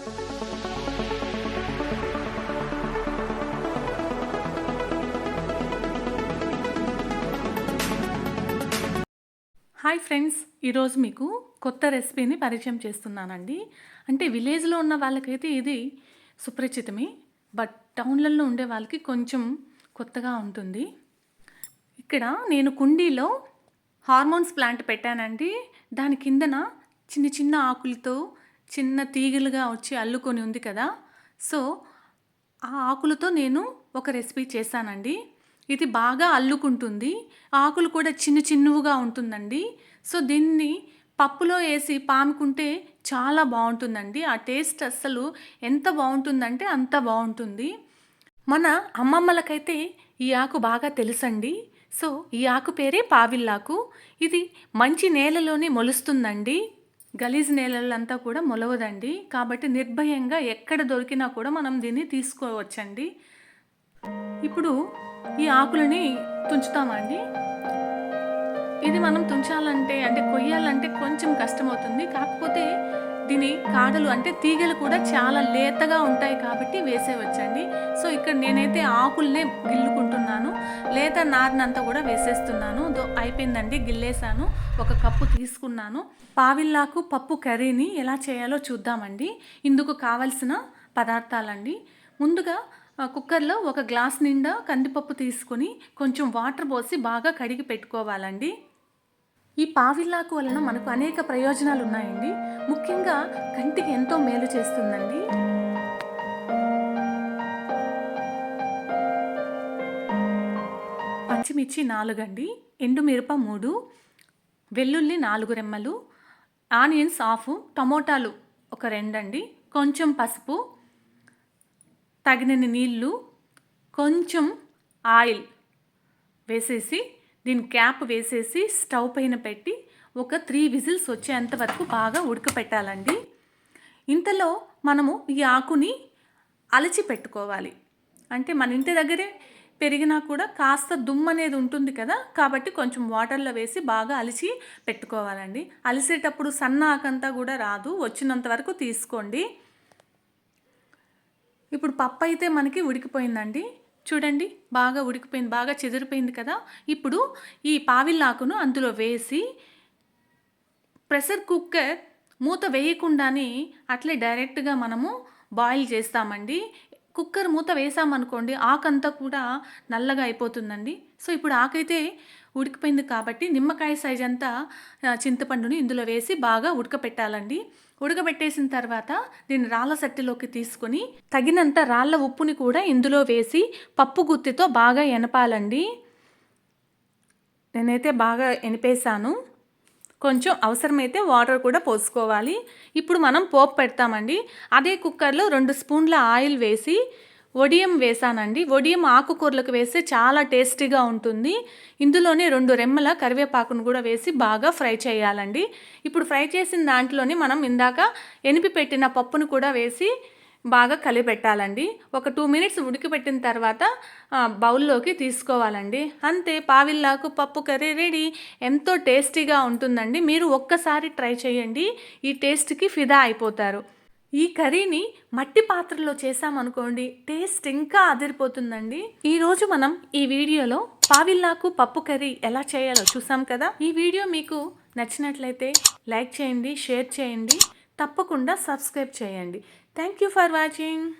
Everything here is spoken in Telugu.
హాయ్ ఫ్రెండ్స్ ఈరోజు మీకు కొత్త రెసిపీని పరిచయం చేస్తున్నానండి. అంటే విలేజ్లో ఉన్న వాళ్ళకైతే ఇది సుపరిచితమే బట్ టౌన్లలో ఉండే వాళ్ళకి కొంచెం కొత్తగా ఉంటుంది. ఇక్కడ నేను కుండీలో హార్మోన్స్ ప్లాంట్ పెట్టానండి. దాని కిందన చిన్న చిన్న ఆకులతో చిన్న తీగలుగా వచ్చి అల్లుకొని ఉంది కదా. సో ఆ ఆకులతో నేను ఒక రెసిపీ చేశానండి. ఇది బాగా అల్లుకుంటుంది. ఆకులు కూడా చిన్న చిన్నవిగా ఉంటుందండి. సో దీన్ని పప్పులో వేసి పాముకుంటే చాలా బాగుంటుందండి. ఆ టేస్ట్ అస్సలు ఎంత బాగుంటుందంటే అంత బాగుంటుంది. మన అమ్మమ్మలకైతే ఈ ఆకు బాగా తెలుసండి. సో ఈ ఆకు పేరే పావిల్లాకు. ఇది మంచి నేలలోనే మొలుస్తుందండి. గలీజ్ నేలలంతా కూడా మొలవదండి. కాబట్టి నిర్భయంగా ఎక్కడ దొరికినా కూడా మనం దీన్ని తీసుకోవచ్చండి. ఇప్పుడు ఈ ఆకులని తుంచుతామండి ఇది మనం తుంచాలంటే అంటే కొయ్యాలంటే కొంచెం కష్టమవుతుంది. కాకపోతే దీని కాడలు అంటే తీగలు కూడా చాలా లేతగా ఉంటాయి కాబట్టి వేసేవచ్చండి సో ఇక్కడ నేనైతే ఆకుల్నే గిల్లుకుంటున్నాను. లేత నారినంతా కూడా వేసేస్తున్నాను. దో అయిపోయిందండి గిల్లేసాను ఒక కప్పు తీసుకున్నాను. పావిల్లాకు పప్పు కర్రీని ఎలా చేయాలో చూద్దామండి. ఇందుకు కావలసిన పదార్థాలండి. ముందుగా కుక్కర్లో ఒక గ్లాస్ నిండా కందిపప్పు తీసుకొని కొంచెం వాటర్ పోసి బాగా కడిగి పెట్టుకోవాలండి. ఈ పావిల్లాకు వలన మనకు అనేక ప్రయోజనాలు ఉన్నాయండి ముఖ్యంగా కంటికి ఎంతో మేలు చేస్తుందండి. పచ్చిమిర్చి నాలుగండి. ఎండుమిరప మూడు. వెల్లుల్లి నాలుగు రెమ్మలు. ఆనియన్స్ ఆఫ్ టమోటాలు ఒక రెండండి. కొంచెం పసుపు. తగినన్ని నీళ్ళు కొంచెం ఆయిల్ వేసేసి దీని క్యాప్ వేసేసి స్టవ్ పైన పెట్టి ఒక త్రీ విజిల్స్ వచ్చేంత వరకు బాగా ఉడకపెట్టాలండి. ఇంతలో మనము ఈ ఆకుని అలచి పెట్టుకోవాలి. అంటే మన ఇంటి దగ్గరే పెరిగినా కూడా కాస్త దుమ్ము అనేది ఉంటుంది కదా కాబట్టి కొంచెం వాటర్లో వేసి బాగా అలిచి పెట్టుకోవాలండి. అలిసేటప్పుడు సన్న ఆకంతా కూడా రాదు వచ్చినంత వరకు తీసుకోండి. ఇప్పుడు పప్పు అయితే మనకి ఉడికిపోయిందండి. చూడండి బాగా ఉడికిపోయింది బాగా చెదిరిపోయింది కదా. ఇప్పుడు ఈ పావిల్లాకును అందులో వేసి ప్రెషర్ కుక్కర్ మూత వేయకుండానే అట్లే డైరెక్ట్గా మనము బాయిల్ చేస్తామండి. కుక్కర్ మూత వేసామనుకోండి ఆకంతా కూడా నల్లగా అయిపోతుందండి. సో ఇప్పుడు ఆకైతే ఉడికిపోయింది కాబట్టి నిమ్మకాయ సైజ్ అంతా చింతపండుని ఇందులో వేసి బాగా ఉడకపెట్టాలండి. ఉడకబెట్టేసిన తర్వాత దీన్ని రాళ్ళ సట్టిలోకి తీసుకొని తగినంత రాళ్ళ ఉప్పుని కూడా ఇందులో వేసి పప్పు గుత్తితో బాగా ఎనపాలండి. నేనైతే బాగా ఎనిపేశాను. కొంచెం అవసరమైతే వాటర్ కూడా పోసుకోవాలి. ఇప్పుడు మనం పోపు పెడతామండి. అదే కుక్కర్లో రెండు స్పూన్ల ఆయిల్ వేసి వడియం వేసానండి. వడియం ఆకుకూరలకు వేస్తే చాలా టేస్టీగా ఉంటుంది. ఇందులోనే రెండు రెమ్మల కరివేపాకును కూడా వేసి బాగా ఫ్రై చేయాలండి. ఇప్పుడు ఫ్రై చేసిన దాంట్లోనే మనం ఇందాక ఎనిపి పెట్టిన పప్పును కూడా వేసి బాగా కలిపెట్టాలండి. ఒక టూ మినిట్స్ ఉడికిపెట్టిన తర్వాత బౌల్లోకి తీసుకోవాలండి. అంతే పావిల్లాకు పప్పు కర్రీ రెడీ. ఎంతో టేస్టీగా ఉంటుందండి. మీరు ఒక్కసారి ట్రై చేయండి. ఈ టేస్ట్కి ఫిదా అయిపోతారు. ఈ కర్రీని మట్టి పాత్రలో చేసామనుకోండి టేస్ట్ ఇంకా అదిరిపోతుందండి. ఈరోజు మనం ఈ వీడియోలో పావిల్లాకు పప్పు కర్రీ ఎలా చేయాలో చూసాం కదా. ఈ వీడియో మీకు నచ్చినట్లయితే లైక్ చేయండి షేర్ చేయండి తప్పకుండా సబ్స్క్రైబ్ చేయండి. Thank you for watching.